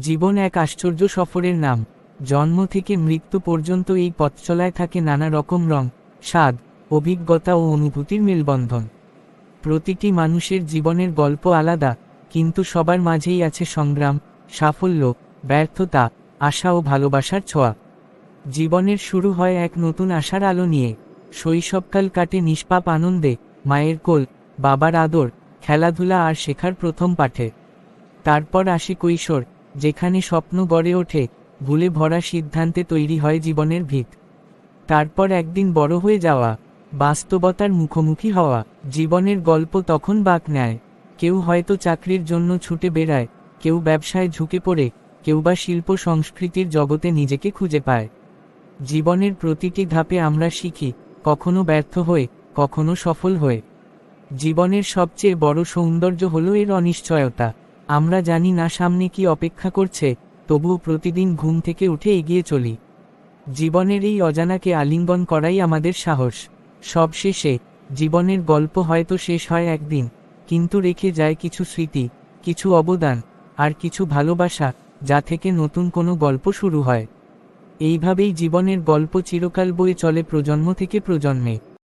জীবন এক আশ্চর্য সফরের নাম। জন্ম থেকে মৃত্যু পর্যন্ত এই পথচলায় থাকে নানা রকম রং, স্বাদ, অভিজ্ঞতা ও অনুভূতির মেলবন্ধন। প্রতিটি মানুষের জীবনের গল্প আলাদা, কিন্তু সবার মাঝেই আছে সংগ্রাম, সাফল্য, ব্যর্থতা, আশা ও ভালোবাসার ছোঁয়া। জীবনের শুরু হয় এক নতুন আশার আলো নিয়ে। শৈশবকাল কাটে নিষ্পাপ আনন্দে, মায়ের কোল, বাবার আদর, খেলাধুলা আর শেখার প্রথম পাঠে। তারপর আসে কৈশোর যেখানে স্বপ্ন গড়ে ওঠে, ভুলে ভরা সিদ্ধান্তে তৈরি হয় জীবনের ভিত। তারপর একদিন বড় হয়ে যাওয়া, বাস্তবতার মুখোমুখি হওয়া, জীবনের গল্প তখন বাক নেয়। কেউ হয়তো চাকরির জন্য ছুটে বেড়ায়, কেউ ব্যবসায় ঝুঁকে পড়ে, কেউ বা শিল্প সংস্কৃতির জগতে নিজেকে খুঁজে পায়। জীবনের প্রতিটি ধাপে আমরা শিখি, কখনো ব্যর্থ হয়ে, কখনো সফল হয়ে। জীবনের সবচেয়ে বড় সৌন্দর্য হলো এর অনিশ্চয়তা। আমরা জানি না সামনে কি অপেক্ষা করছে, তবুও প্রতিদিন ঘুম থেকে উঠে এগিয়ে চলি। জীবনের এই অজানাকে আলিঙ্গন করাই আমাদের সাহস। সবশেষে জীবনের গল্প হয়তো শেষ হয় একদিন, কিন্তু রেখে যায় কিছু স্মৃতি, কিছু অবদান, আর কিছু ভালোবাসা, যা থেকে নতুন কোনো গল্প শুরু হয়। এইভাবেই জীবনের গল্প চিরকাল বয়ে চলে প্রজন্ম থেকে প্রজন্মে।